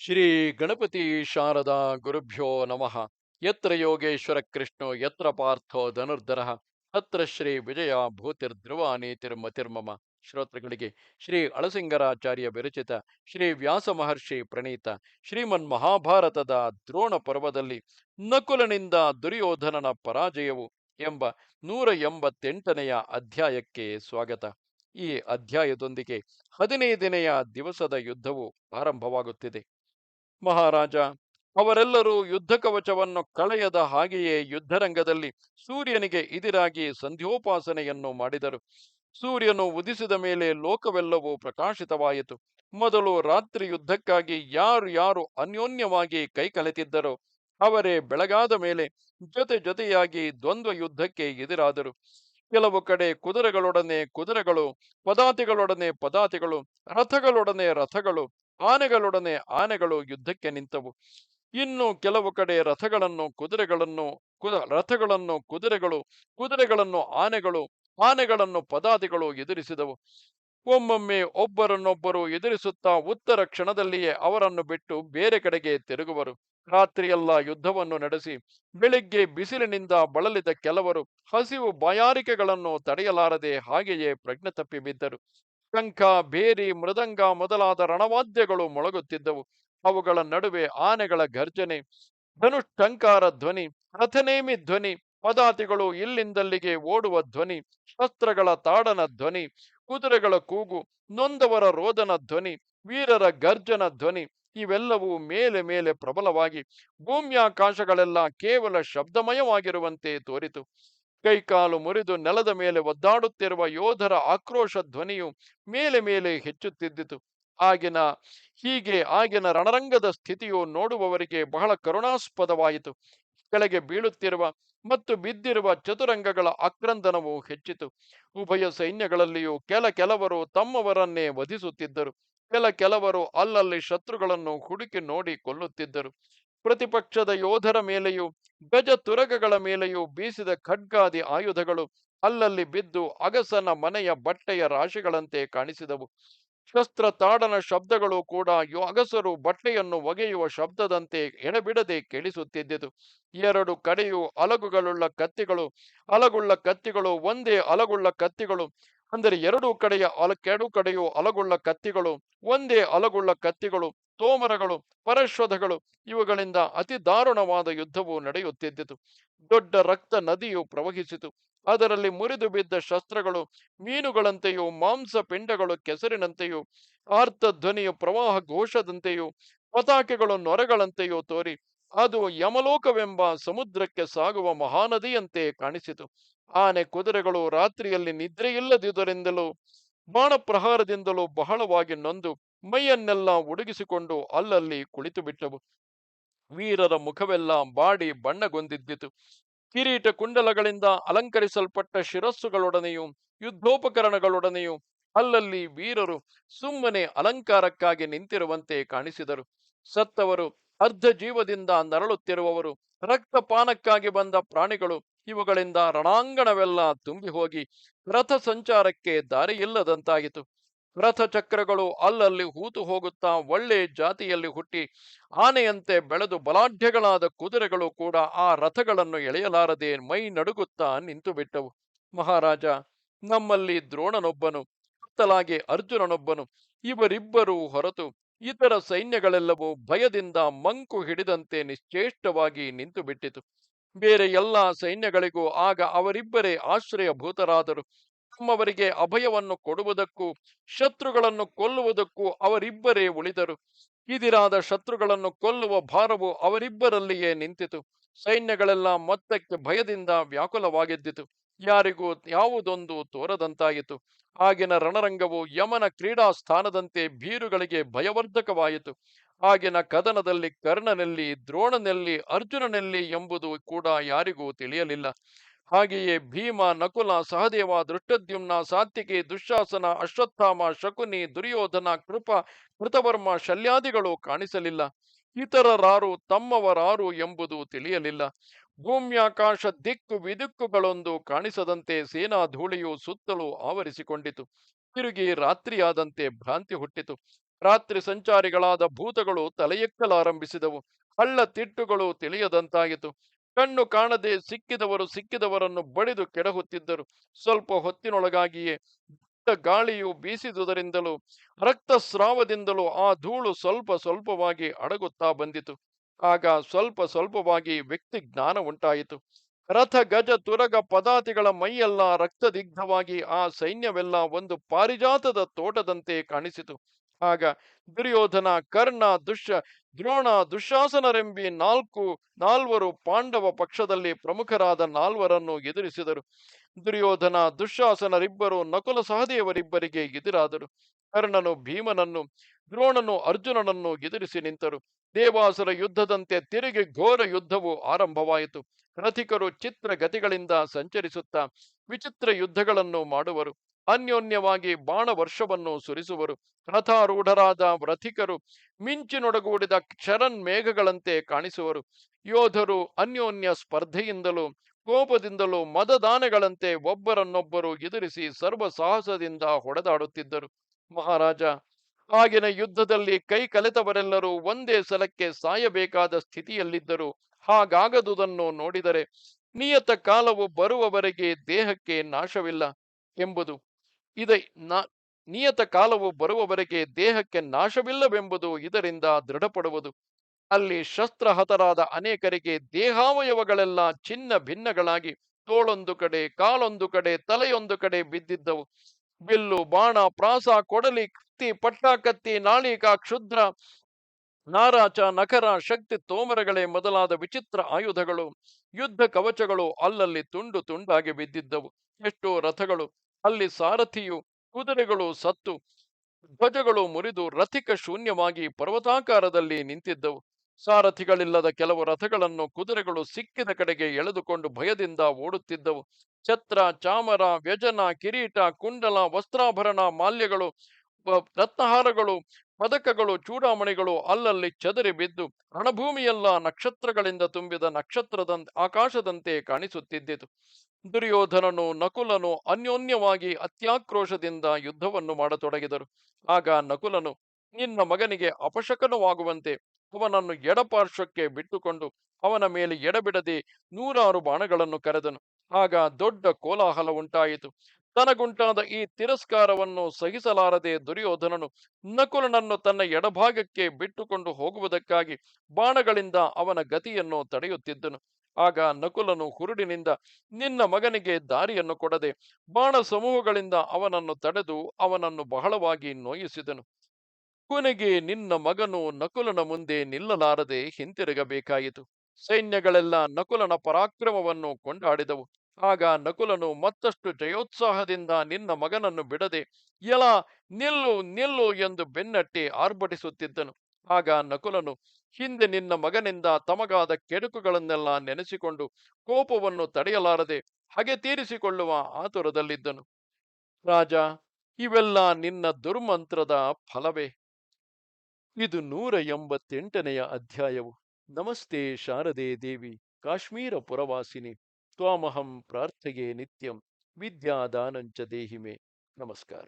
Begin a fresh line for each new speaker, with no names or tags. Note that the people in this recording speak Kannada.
ಶ್ರೀ ಗಣಪತಿ ಶಾರದಾ ಗುರುಭ್ಯೋ ನಮಃ. ಯತ್ರ ಯೋಗೇಶ್ವರ ಕೃಷ್ಣೋ, ಯತ್ರ ಪಾರ್ಥೋ ಧನುರ್ಧರ. ಅತ್ರ ಶ್ರೀ ವಿಜಯ ಭೂತಿರ್ಧ್ರುವ ನೀತಿರ್ಮತಿರ್ಮಮ ಶ್ರೋತೃಗಳಿಗೆ ಶ್ರೀ ಅಳಸಿಂಗರಾಚಾರ್ಯ ವಿರಚಿತ ಶ್ರೀ ವ್ಯಾಸ ಮಹರ್ಷಿ ಪ್ರಣೀತ ಶ್ರೀಮನ್ ಮಹಾಭಾರತದ ದ್ರೋಣ ಪರ್ವದಲ್ಲಿ ನಕುಲನಿಂದ ದುರ್ಯೋಧನನ ಪರಾಜಯವು ಎಂಬ ನೂರ ಎಂಬತ್ತೆಂಟನೆಯ ಅಧ್ಯಾಯಕ್ಕೆ ಸ್ವಾಗತ. ಈ ಅಧ್ಯಾಯದೊಂದಿಗೆ ಹದಿನೈದನೆಯ ದಿವಸದ ಯುದ್ಧವು ಆರಂಭವಾಗುತ್ತಿದೆ. ಮಹಾರಾಜ, ಅವರೆಲ್ಲರೂ ಯುದ್ಧ ಕವಚವನ್ನು ಕಳೆಯದ ಹಾಗೆಯೇ ಯುದ್ಧರಂಗದಲ್ಲಿ ಸೂರ್ಯನಿಗೆ ಇದಿರಾಗಿ ಸಂಧ್ಯೋಪಾಸನೆಯನ್ನು ಮಾಡಿದರು. ಸೂರ್ಯನು ಉದಿಸಿದ ಮೇಲೆ ಲೋಕವೆಲ್ಲವೂ ಪ್ರಕಾಶಿತವಾಯಿತು. ಮೊದಲು ರಾತ್ರಿ ಯುದ್ಧಕ್ಕಾಗಿ ಯಾರು ಯಾರು ಅನ್ಯೋನ್ಯವಾಗಿ ಕೈ ಕಲೆತಿದ್ದರೋ, ಅವರೇ ಬೆಳಗಾದ ಮೇಲೆ ಜೊತೆ ಜೊತೆಯಾಗಿ ದ್ವಂದ್ವ ಯುದ್ಧಕ್ಕೆ ಎದುರಾದರು. ಕೆಲವು ಕಡೆ ಕುದುರೆಗಳೊಡನೆ ಕುದುರೆಗಳು, ಪದಾತಿಗಳೊಡನೆ ಪದಾತಿಗಳು, ರಥಗಳೊಡನೆ ರಥಗಳು ಆನೆಗಳೊಡನೆ ಆನೆಗಳು ಯುದ್ಧಕ್ಕೆ ನಿಂತವು. ಇನ್ನು ಕೆಲವು ಕಡೆ ರಥಗಳನ್ನು, ಕುದುರೆಗಳನ್ನು, ಕುದ, ರಥಗಳನ್ನು, ಕುದುರೆಗಳು, ಕುದುರೆಗಳನ್ನು ಆನೆಗಳು, ಆನೆಗಳನ್ನು ಪದಾತಿಗಳು ಎದುರಿಸಿದವು. ಒಮ್ಮೊಮ್ಮೆ ಒಬ್ಬರನ್ನೊಬ್ಬರು ಎದುರಿಸುತ್ತಾ ಉತ್ತರ ಕ್ಷಣದಲ್ಲಿಯೇ ಅವರನ್ನು ಬಿಟ್ಟು ಬೇರೆ ಕಡೆಗೆ ತಿರುಗುವರು. ರಾತ್ರಿಯೆಲ್ಲ ಯುದ್ಧವನ್ನು ನಡೆಸಿ, ಬೆಳಿಗ್ಗೆ ಬಿಸಿಲಿನಿಂದ ಬಳಲಿದ ಕೆಲವರು ಹಸಿವು ಬಯಾರಿಕೆಗಳನ್ನು ತಡೆಯಲಾರದೆ ಹಾಗೆಯೇ ಪ್ರಜ್ಞೆ ತಪ್ಪಿ ಬಿದ್ದರು. ಶಂಖ ಬೇರಿ ಮೃದಂಗ ಮೊದಲಾದ ರಣವಾದ್ಯಗಳು ಮೊಳಗುತ್ತಿದ್ದವು. ಅವುಗಳ ನಡುವೆ ಆನೆಗಳ ಗರ್ಜನೆ ಧನುಷ್ಠಂಕಾರ ಧ್ವನಿ, ರಥನೇಮಿ ಧ್ವನಿ, ಪದಾತಿಗಳು ಇಲ್ಲಿಂದಲ್ಲಿಗೆ ಓಡುವ ಧ್ವನಿ, ಶಸ್ತ್ರಗಳ ತಾಡನ ಧ್ವನಿ, ಕುದುರೆಗಳ ಕೂಗು, ನೊಂದವರ ರೋದನ ಧ್ವನಿ, ವೀರರ ಗರ್ಜನ ಧ್ವನಿ, ಇವೆಲ್ಲವೂ ಮೇಲೆ ಮೇಲೆ ಪ್ರಬಲವಾಗಿ ಭೂಮ್ಯಾಕಾಶಗಳೆಲ್ಲ ಕೇವಲ ಶಬ್ದಮಯವಾಗಿರುವಂತೆ ತೋರಿತು. ಕೈಕಾಲು ಮುರಿದು ನೆಲದ ಮೇಲೆ ಒದ್ದಾಡುತ್ತಿರುವ ಯೋಧರ ಆಕ್ರೋಶ ಧ್ವನಿಯು ಮೇಲೆ ಮೇಲೆ ಹೆಚ್ಚುತ್ತಿದ್ದಿತು. ಆಗಿನ ಹೀಗೆ ಆಗಿನ ರಣರಂಗದ ಸ್ಥಿತಿಯು ನೋಡುವವರಿಗೆ ಬಹಳ ಕರುಣಾಸ್ಪದವಾಯಿತು. ಕೆಳಗೆ ಬೀಳುತ್ತಿರುವ ಮತ್ತು ಬಿದ್ದಿರುವ ಚತುರಂಗಗಳ ಆಕ್ರಂದನವು ಹೆಚ್ಚಿತು. ಉಭಯ ಸೈನ್ಯಗಳಲ್ಲಿಯೂ ಕೆಲ ಕೆಲವರು ತಮ್ಮವರನ್ನೇ ವಧಿಸುತ್ತಿದ್ದರು. ಕೆಲ ಕೆಲವರು ಅಲ್ಲಲ್ಲಿ ಶತ್ರುಗಳನ್ನು ಹುಡುಕಿ ನೋಡಿ ಕೊಲ್ಲುತ್ತಿದ್ದರು. ಪ್ರತಿಪಕ್ಷದ ಯೋಧರ ಮೇಲೆಯೂ, ಗಜ ತುರಗಗಳ ಮೇಲೆಯೂ ಬೀಸಿದ ಖಡ್ಗಾದಿ ಆಯುಧಗಳು ಅಲ್ಲಲ್ಲಿ ಬಿದ್ದು ಅಗಸನ ಮನೆಯ ಬಟ್ಟೆಯ ರಾಶಿಗಳಂತೆ ಕಾಣಿಸಿದವು. ಶಸ್ತ್ರ ತಾಡನ ಶಬ್ದಗಳು ಕೂಡ ಅಗಸರು ಬಟ್ಟೆಯನ್ನು ಒಗೆಯುವ ಶಬ್ದದಂತೆ ಎಣಬಿಡದೆ ಕೇಳಿಸುತ್ತಿದ್ದಿತು. ಎರಡು ಕಡೆಯೂ ಅಲಗುಗಳುಳ್ಳ ಕತ್ತಿಗಳು, ಅಲಗುಳ್ಳ ಕತ್ತಿಗಳು, ಒಂದೇ ಅಲಗುಳ್ಳ ಕತ್ತಿಗಳು, ಅಂದರೆ ಎರಡು ಕಡೆಯ ಅಲ ಕೆಡು ಕಡೆಯೂ ಅಲಗುಳ್ಳ ಕತ್ತಿಗಳು, ಒಂದೇ ಅಲಗುಳ್ಳ ಕತ್ತಿಗಳು ತೋಮರಗಳು ಪರಶ್ವಧಗಳು ಇವುಗಳಿಂದ ಅತಿ ದಾರುಣವಾದ ಯುದ್ಧವು ನಡೆಯುತ್ತಿದ್ದಿತು. ದೊಡ್ಡ ರಕ್ತ ನದಿಯು ಪ್ರವಹಿಸಿತು. ಅದರಲ್ಲಿ ಮುರಿದು ಬಿದ್ದ ಶಸ್ತ್ರಗಳು, ಮೀನುಗಳಂತೆಯೂ, ಮಾಂಸ ಪಿಂಡಗಳು ಕೆಸರಿನಂತೆಯೂ, ಆರ್ತ ಧ್ವನಿಯು ಪ್ರವಾಹ ಘೋಷದಂತೆಯೂ, ಪತಾಕೆಗಳು ನೊರೆಗಳಂತೆಯೂ ತೋರಿ, ಅದು ಯಮಲೋಕವೆಂಬ ಸಮುದ್ರಕ್ಕೆ ಸಾಗುವ ಮಹಾನದಿಯಂತೆ ಕಾಣಿಸಿತು. ಆನೆ ಕುದುರೆಗಳು ರಾತ್ರಿಯಲ್ಲಿ ನಿದ್ರೆಯಿಲ್ಲದಿದ್ದರಿಂದಲೂ ಬಾಣಪ್ರಹಾರದಿಂದಲೂ ಬಹಳವಾಗಿ ನೊಂದು ಮೈಯನ್ನೆಲ್ಲ ಉಡುಗಿಸಿಕೊಂಡು ಅಲ್ಲಲ್ಲಿ ಕುಳಿತು ಬಿಟ್ಟವು ವೀರರ ಮುಖವೆಲ್ಲ ಬಾಡಿ ಬಣ್ಣಗೊಂದಿದ್ದಿತು. ಕಿರೀಟ ಕುಂಡಲಗಳಿಂದ ಅಲಂಕರಿಸಲ್ಪಟ್ಟ ಶಿರಸ್ಸುಗಳೊಡನೆಯೂ, ಯುದ್ಧೋಪಕರಣಗಳೊಡನೆಯೂ ಅಲ್ಲಲ್ಲಿ ವೀರರು ಸುಮ್ಮನೆ ಅಲಂಕಾರಕ್ಕಾಗಿ ನಿಂತಿರುವಂತೆ ಕಾಣಿಸಿದರು. ಸತ್ತವರು, ಅರ್ಧ ಜೀವದಿಂದ ನರಳುತ್ತಿರುವವರು, ರಕ್ತಪಾನಕ್ಕಾಗಿ ಬಂದ ಪ್ರಾಣಿಗಳು, ಇವುಗಳಿಂದ ರಣಾಂಗಣವೆಲ್ಲ ತುಂಬಿ ಹೋಗಿ ರಥ ಸಂಚಾರಕ್ಕೆ ದಾರಿಯಿಲ್ಲದಂತಾಯಿತು. ರಥಚಕ್ರಗಳು ಅಲ್ಲಲ್ಲಿ ಹೂತು ಹೋಗುತ್ತಾ ಒಳ್ಳೆ ಜಾತಿಯಲ್ಲಿ ಹುಟ್ಟಿ ಆನೆಯಂತೆ ಬೆಳೆದು ಬಲಾಢ್ಯಗಳಾದ ಕುದುರೆಗಳು ಕೂಡ ಆ ರಥಗಳನ್ನು ಎಳೆಯಲಾರದೆ ಮೈ ನಡುಗುತ್ತಾ ನಿಂತು ಬಿಟ್ಟವು ಮಹಾರಾಜ, ನಮ್ಮಲ್ಲಿ ದ್ರೋಣನೊಬ್ಬನು, ಕತ್ತಲಾಗಿ ಅರ್ಜುನನೊಬ್ಬನು, ಇವರಿಬ್ಬರೂ ಹೊರತು ಇತರ ಸೈನ್ಯಗಳೆಲ್ಲವೂ ಭಯದಿಂದ ಮಂಕು ಹಿಡಿದಂತೆ ನಿಶ್ಚೇಷ್ಟವಾಗಿ ನಿಂತು ಬಿಟ್ಟಿತು ಬೇರೆ ಎಲ್ಲ ಸೈನ್ಯಗಳಿಗೂ ಆಗ ಅವರಿಬ್ಬರೇ ಆಶ್ರಯಭೂತರಾದರು. ತಮ್ಮವರಿಗೆ ಅಭಯವನ್ನು ಕೊಡುವುದಕ್ಕೂ, ಶತ್ರುಗಳನ್ನು ಕೊಲ್ಲುವುದಕ್ಕೂ ಅವರಿಬ್ಬರೇ ಉಳಿದರು. ಇದಿರಾದ ಶತ್ರುಗಳನ್ನು ಕೊಲ್ಲುವ ಭಾರವು ಅವರಿಬ್ಬರಲ್ಲಿಯೇ ನಿಂತಿತು. ಸೈನ್ಯಗಳೆಲ್ಲ ಮೊತ್ತಕ್ಕೆ ಭಯದಿಂದ ವ್ಯಾಕುಲವಾಗಿದ್ದಿತು. ಯಾರಿಗೂ ಯಾವುದೊಂದು ತೋರದಂತಾಯಿತು. ಆಗಿನ ರಣರಂಗವು ಯಮನ ಕ್ರೀಡಾ ಸ್ಥಾನದಂತೆ ಬೀರುಗಳಿಗೆ ಭಯವರ್ಧಕವಾಯಿತು. ಆಗಿನ ಕದನದಲ್ಲಿ ಕರ್ಣನೆಲ್ಲಿ, ದ್ರೋಣನೆಲ್ಲಿ, ಅರ್ಜುನನೆಲ್ಲಿ ಎಂಬುದು ಕೂಡ ಯಾರಿಗೂ ತಿಳಿಯಲಿಲ್ಲ. ಹಾಗೆಯೇ ಭೀಮ, ನಕುಲ, ಸಹದೇವ ದೃಷ್ಟದ್ಯುಮ್ನ ಸಾತ್ಯಕಿ ದುಶ್ಯಾಸನ ಅಶ್ವತ್ಥಾಮ, ಶಕುನಿ, ದುರ್ಯೋಧನ, ಕೃಪ, ಕೃತವರ್ಮ, ಶಲ್ಯಾದಿಗಳು ಕಾಣಿಸಲಿಲ್ಲ. ಇತರರಾರು ತಮ್ಮವರಾರು ಎಂಬುದು ತಿಳಿಯಲಿಲ್ಲ. ಭೂಮ್ಯಾಕಾಶ ದಿಕ್ಕು ವಿದಿಕ್ಕುಗಳೊಂದು ಕಾಣಿಸದಂತೆ ಸೇನಾ ಧೂಳಿಯು ಸುತ್ತಲೂ ಆವರಿಸಿಕೊಂಡಿತು. ತಿರುಗಿ ರಾತ್ರಿಯಾದಂತೆ ಭ್ರಾಂತಿ ಹುಟ್ಟಿತು. ರಾತ್ರಿ ಸಂಚಾರಿಗಳಾದ ಭೂತಗಳು ತಲೆಯೆಕ್ಕಲಾರಂಭಿಸಿದವು ಹಳ್ಳ ತಿಟ್ಟುಗಳು ತಿಳಿಯದಂತಾಯಿತು. ಕಣ್ಣು ಕಾಣದೆ ಸಿಕ್ಕಿದವರು ಸಿಕ್ಕಿದವರನ್ನು ಬಡಿದು ಕೆಡಹುತ್ತಿದ್ದರು. ಸ್ವಲ್ಪ ಹೊತ್ತಿನೊಳಗಾಗಿಯೇ ಗಾಳಿಯು ಬೀಸಿದುದರಿಂದಲೂ, ರಕ್ತಸ್ರಾವದಿಂದಲೂ ಆ ಧೂಳು ಸ್ವಲ್ಪ ಸ್ವಲ್ಪವಾಗಿ ಅಡಗುತ್ತಾ ಬಂದಿತು. ಆಗ ಸ್ವಲ್ಪ ಸ್ವಲ್ಪವಾಗಿ ವ್ಯಕ್ತಿ ಜ್ಞಾನ ಉಂಟಾಯಿತು. ರಥ ಗಜ ತುರಗ ಪದಾತಿಗಳ ಮೈಯೆಲ್ಲ ರಕ್ತದಿಗ್ಧವಾಗಿ ಆ ಸೈನ್ಯವೆಲ್ಲ ಒಂದು ಪಾರಿಜಾತದ ತೋಟದಂತೆ ಕಾಣಿಸಿತು. ಆಗ ದುರ್ಯೋಧನ ಕರ್ಣ ದುಶ್ಯ ದ್ರೋಣ ದುಶಾಸನರೆಂಬಿ ನಾಲ್ಕು, ನಾಲ್ವರು ಪಾಂಡವ ಪಕ್ಷದಲ್ಲಿ ಪ್ರಮುಖರಾದ ನಾಲ್ವರನ್ನು ಎದುರಿಸಿದರು. ದುರ್ಯೋಧನ, ದುಶಾಸನರಿಬ್ಬರು ನಕುಲ ಸಹದೇವರಿಬ್ಬರಿಗೆ ಎದುರಾದರು. ಕರ್ಣನು ಭೀಮನನ್ನು, ದ್ರೋಣನು ಅರ್ಜುನನನ್ನು ಎದುರಿಸಿ ನಿಂತರು. ದೇವಾಸರ ಯುದ್ಧದಂತೆ ತಿರುಗಿ ಘೋರ ಯುದ್ಧವು ಆರಂಭವಾಯಿತು. ರಥಿಕರು ಚಿತ್ರಗತಿಗಳಿಂದ ಸಂಚರಿಸುತ್ತಾ ವಿಚಿತ್ರ ಯುದ್ಧಗಳನ್ನು ಮಾಡುವರು. ಅನ್ಯೋನ್ಯವಾಗಿ ಬಾಣವರ್ಷವನ್ನು ಸುರಿಸುವರು. ರಥಾರೂಢರಾದ ವ್ರತಿಕರು ಮಿಂಚಿನೊಡಗೂಡಿದ ಕ್ಷರನ್ ಮೇಘಗಳಂತೆ ಕಾಣಿಸುವರು. ಯೋಧರು ಅನ್ಯೋನ್ಯ ಸ್ಪರ್ಧೆಯಿಂದಲೂ, ಕೋಪದಿಂದಲೂ ಮದದಾನಗಳಂತೆ ಒಬ್ಬರನ್ನೊಬ್ಬರು ಎದುರಿಸಿ ಸರ್ವ ಸಾಹಸದಿಂದ ಹೊಡೆದಾಡುತ್ತಿದ್ದರು. ಮಹಾರಾಜ, ಆಗಿನ ಯುದ್ಧದಲ್ಲಿ ಕೈ ಕಲೆತವರೆಲ್ಲರೂ ಒಂದೇ ಸಲಕ್ಕೆ ಸಾಯಬೇಕಾದ ಸ್ಥಿತಿಯಲ್ಲಿದ್ದರು. ಹಾಗಾಗದುದನ್ನು ನೋಡಿದರೆ ನಿಯತ ಕಾಲವು ಬರುವವರೆಗೆ ದೇಹಕ್ಕೆ ನಾಶವಿಲ್ಲ ಎಂಬುದು ಇದ ನಿಯತ ಕಾಲವು ಬರುವವರೆಗೆ ದೇಹಕ್ಕೆ ನಾಶವಿಲ್ಲವೆಂಬುದು ಇದರಿಂದ ದೃಢಪಡುವುದು. ಅಲ್ಲಿ ಶಸ್ತ್ರಹತರಾದ ಅನೇಕರಿಗೆ ದೇಹಾವಯವಗಳೆಲ್ಲ ಚಿನ್ನ ಭಿನ್ನಗಳಾಗಿ ತೋಳೊಂದು ಕಡೆ, ಕಾಲೊಂದು ಕಡೆ, ತಲೆಯೊಂದು ಕಡೆ ಬಿದ್ದಿದ್ದವು. ಬಿಲ್ಲು, ಬಾಣ, ಪ್ರಾಸ, ಕೊಡಲಿ, ಕತ್ತಿ, ಪಟ್ಟ ಕತ್ತಿ, ನಾಳಿಕ, ಕ್ಷುದ್ರ, ನಾರಾಚ, ನಖರ, ಶಕ್ತಿ, ತೋಮರಗಳೇ ಮೊದಲಾದ ವಿಚಿತ್ರ ಆಯುಧಗಳು, ಯುದ್ಧ ಕವಚಗಳು ಅಲ್ಲಲ್ಲಿ ತುಂಡು ತುಂಡಾಗಿ ಬಿದ್ದಿದ್ದವು. ಎಷ್ಟೋ ರಥಗಳು ಅಲ್ಲಿ ಸಾರಥಿಯು ಕುದುರೆಗಳು ಸತ್ತು, ಧ್ವಜಗಳು ಮುರಿದು ರಥಿಕ ಶೂನ್ಯವಾಗಿ ಪರ್ವತಾಕಾರದಲ್ಲಿ ನಿಂತಿದ್ದವು. ಸಾರಥಿಗಳಿಲ್ಲದ ಕೆಲವು ರಥಗಳನ್ನು ಕುದುರೆಗಳು ಸಿಕ್ಕಿದ ಕಡೆಗೆ ಎಳೆದುಕೊಂಡು ಭಯದಿಂದ ಓಡುತ್ತಿದ್ದವು. ಛತ್ರ, ಚಾಮರ, ವ್ಯಜನ, ಕಿರೀಟ, ಕುಂಡಲ, ವಸ್ತ್ರಾಭರಣ, ಮಾಲ್ಯಗಳು ರತ್ನಹಾರಗಳು, ಪದಕಗಳು, ಚೂಡಾಮಣಿಗಳು ಅಲ್ಲಲ್ಲಿ ಚದರಿ ಬಿದ್ದು ರಣಭೂಮಿಯೆಲ್ಲ ನಕ್ಷತ್ರಗಳಿಂದ ತುಂಬಿದ ನಕ್ಷತ್ರದ ಆಕಾಶದಂತೆ ಕಾಣಿಸುತ್ತಿದ್ದಿತು. ದುರ್ಯೋಧನನು ನಕುಲನು ಅನ್ಯೋನ್ಯವಾಗಿ ಅತ್ಯಾಕ್ರೋಶದಿಂದ ಯುದ್ಧವನ್ನು ಮಾಡತೊಡಗಿದರು. ಆಗ ನಕುಲನು, ನಿನ್ನ ಮಗನಿಗೆ ಅಪಶಕನವಾಗುವಂತೆ ಅವನನ್ನು ಎಡಪಾರ್ಶ್ವಕ್ಕೆ ಬಿಟ್ಟುಕೊಂಡು ಅವನ ಮೇಲೆ ಎಡಬಿಡದೆ ನೂರಾರು ಬಾಣಗಳನ್ನು ಕರೆದನು. ಆಗ ದೊಡ್ಡ ಕೋಲಾಹಲ ಉಂಟಾಯಿತು. ತನಗುಂಟಾದ ಈ ತಿರಸ್ಕಾರವನ್ನು ಸಹಿಸಲಾರದೆ ದುರ್ಯೋಧನನು ನಕುಲನನ್ನು ತನ್ನ ಎಡಭಾಗಕ್ಕೆ ಬಿಟ್ಟುಕೊಂಡು ಹೋಗುವುದಕ್ಕಾಗಿ ಬಾಣಗಳಿಂದ ಅವನ ಗತಿಯನ್ನು ತಡೆಯುತ್ತಿದ್ದನು. ಆಗ ನಕುಲನು ಹುರುಡಿನಿಂದ ನಿನ್ನ ಮಗನಿಗೆ ದಾರಿಯನ್ನು ಕೊಡದೆ ಬಾಣ ಸಮೂಹಗಳಿಂದ ಅವನನ್ನು ತಡೆದು ಅವನನ್ನು ಬಹಳವಾಗಿ ನೋಯಿಸಿದನು. ಕೊನೆಗೆ ನಿನ್ನ ಮಗನು ನಕುಲನ ಮುಂದೆ ನಿಲ್ಲಲಾರದೆ ಹಿಂತಿರುಗಬೇಕಾಯಿತು. ಸೈನ್ಯಗಳೆಲ್ಲ ನಕುಲನ ಪರಾಕ್ರಮವನ್ನು ಕೊಂಡಾಡಿದವು. ಆಗ ನಕುಲನು ಮತ್ತಷ್ಟು ಜಯೋತ್ಸಾಹದಿಂದ ನಿನ್ನ ಮಗನನ್ನು ಬಿಡದೆ ಎಲ ನಿಲ್ಲು ನಿಲ್ಲು ಎಂದು ಬೆನ್ನಟ್ಟಿ ಆರ್ಭಟಿಸುತ್ತಿದ್ದನು. ಆಗ ನಕುಲನು, ಹಿಂದೆ ನಿನ್ನ ಮಗನಿಂದ ತಮಗಾದ ಕೆಡುಕುಗಳನ್ನೆಲ್ಲ ನೆನೆಸಿಕೊಂಡು ಕೋಪವನ್ನು ತಡೆಯಲಾರದೆ ಹಗೆ ತೀರಿಸಿಕೊಳ್ಳುವ ಆತುರದಲ್ಲಿದ್ದನು. ರಾಜ, ಇವೆಲ್ಲ ನಿನ್ನ ದುರ್ಮಂತ್ರದ ಫಲವೇ? ಇದು ನೂರ ಎಂಬತ್ತೆಂಟನೆಯ ಅಧ್ಯಾಯವು. ನಮಸ್ತೆ ಶಾರದೆ ದೇವಿ, ಕಾಶ್ಮೀರ ಪುರವಾಸಿನಿ, ತ್ವಾಮಹಂ ಪ್ರಾರ್ಥೆಗೆ ನಿತ್ಯಂ, ವಿದ್ಯಾದಾನಂಚ ದೇಹಿಮೆ. ನಮಸ್ಕಾರ.